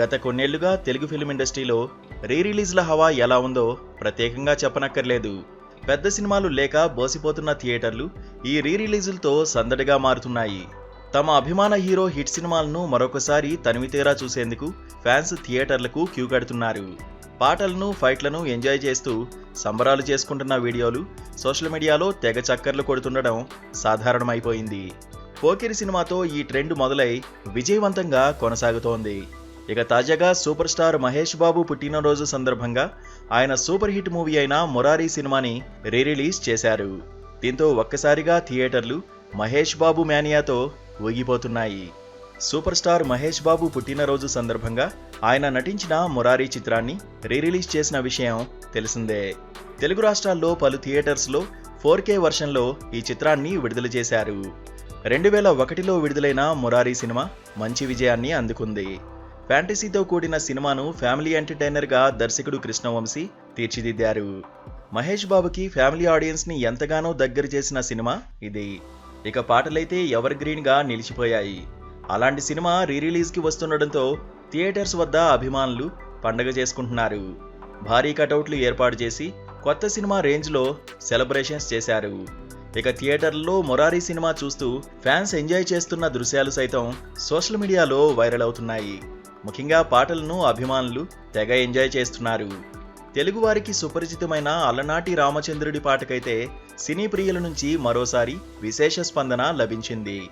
గత కొన్నేళ్ళుగా తెలుగు ఫిల్మ్ ఇండస్ట్రీలో రీ రిలీజ్ల హవా ఎలా ఉందో ప్రత్యేకంగా చెప్పనక్కర్లేదు. పెద్ద సినిమాలు లేక బోసిపోతున్న థియేటర్లు ఈ రీ రిలీజులతో సందడిగా మారుతున్నాయి. తమ అభిమాన హీరో హిట్ సినిమాలను మరొకసారి తనివితేరా చూసేందుకు ఫ్యాన్స్ థియేటర్లకు క్యూ కడుతున్నారు. పాటలను ఫైట్లను ఎంజాయ్ చేస్తూ సంబరాలు చేసుకుంటున్న వీడియోలు సోషల్ మీడియాలో తెగ చక్కర్లు కొడుతుండడం సాధారణమైపోయింది. పోకిరి సినిమాతో ఈ ట్రెండ్ మొదలై విజయవంతంగా కొనసాగుతోంది. ఇక తాజాగా సూపర్ స్టార్ మహేష్ బాబు పుట్టినరోజు సందర్భంగా ఆయన సూపర్ హిట్ మూవీ అయిన మొరారీ సినిమాని రీ రిలీజ్ చేశారు. దీంతో ఒక్కసారిగా థియేటర్లు మహేష్ బాబు మేనియాతో ఊగిపోతున్నాయి. సూపర్ స్టార్ మహేష్ బాబు పుట్టినరోజు సందర్భంగా ఆయన నటించిన మొరారీ చిత్రాన్ని రీ రిలీజ్ చేసిన విషయం తెలిసిందే. తెలుగు రాష్ట్రాల్లో పలు థియేటర్స్లో ఫోర్ కే వర్షన్లో ఈ చిత్రాన్ని విడుదల చేశారు. రెండు వేల ఒకటిలో విడుదలైన మొరారీ సినిమా మంచి విజయాన్ని అందుకుంది. ఫ్యాంటసీతో కూడిన సినిమాను ఫ్యామిలీ ఎంటర్టైనర్గా దర్శకుడు కృష్ణవంశీ తీర్చిదిద్దారు. మహేష్ బాబుకి ఫ్యామిలీ ఆడియన్స్ని ఎంతగానో దగ్గర చేసిన సినిమా ఇది. ఇక పాటలైతే ఎవర్ గ్రీన్గా నిలిచిపోయాయి. అలాంటి సినిమా రీరిలీజ్కి వస్తుండడంతో థియేటర్స్ వద్ద అభిమానులు పండగ చేసుకుంటున్నారు. భారీ కటౌట్లు ఏర్పాటు చేసి కొత్త సినిమా రేంజ్లో సెలబ్రేషన్స్ చేశారు. ఇక థియేటర్లో మొరారి సినిమా చూస్తూ ఫ్యాన్స్ ఎంజాయ్ చేస్తున్న దృశ్యాలు సైతం సోషల్ మీడియాలో వైరల్ అవుతున్నాయి. ముఖ్యంగా పాటలను అభిమానులు తెగ ఎంజాయ్ చేస్తున్నారు. తెలుగువారికి సుపరిచితమైన అలనాటి రామచంద్రుడి పాటకైతే సినీ ప్రియుల నుంచి మరోసారి విశేష స్పందన లభించింది.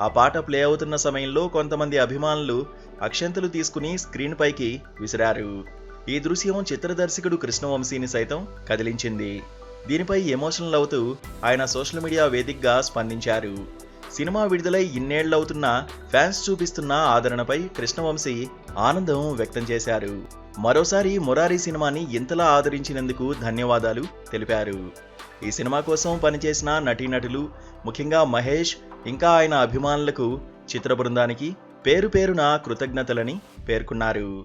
ఆ పాట ప్లే అవుతున్న సమయంలో కొంతమంది అభిమానులు అక్షంతలు తీసుకుని స్క్రీన్ పైకి విసిరారు. ఈ దృశ్యం చిత్రదర్శకుడు కృష్ణవంశీని సైతం కదిలించింది. దీనిపై ఎమోషనల్ అవుతూ ఆయన సోషల్ మీడియా వేదికగా స్పందించారు. సినిమా విడుదలై ఇన్నేళ్ళవుతున్న ఫ్యాన్స్ చూపిస్తున్న ఆదరణపై కృష్ణవంశీ ఆనందం వ్యక్తం చేశారు. మరోసారి మొరారి సినిమాని ఇంతలా ఆదరించినందుకు ధన్యవాదాలు తెలిపారు. ఈ సినిమా కోసం పనిచేసిన నటీనటులు ముఖ్యంగా మహేష్ ఇంకా ఆయన అభిమానులకు చిత్ర బృందానికి పేరు పేరున కృతజ్ఞతలని పేర్కొన్నారు.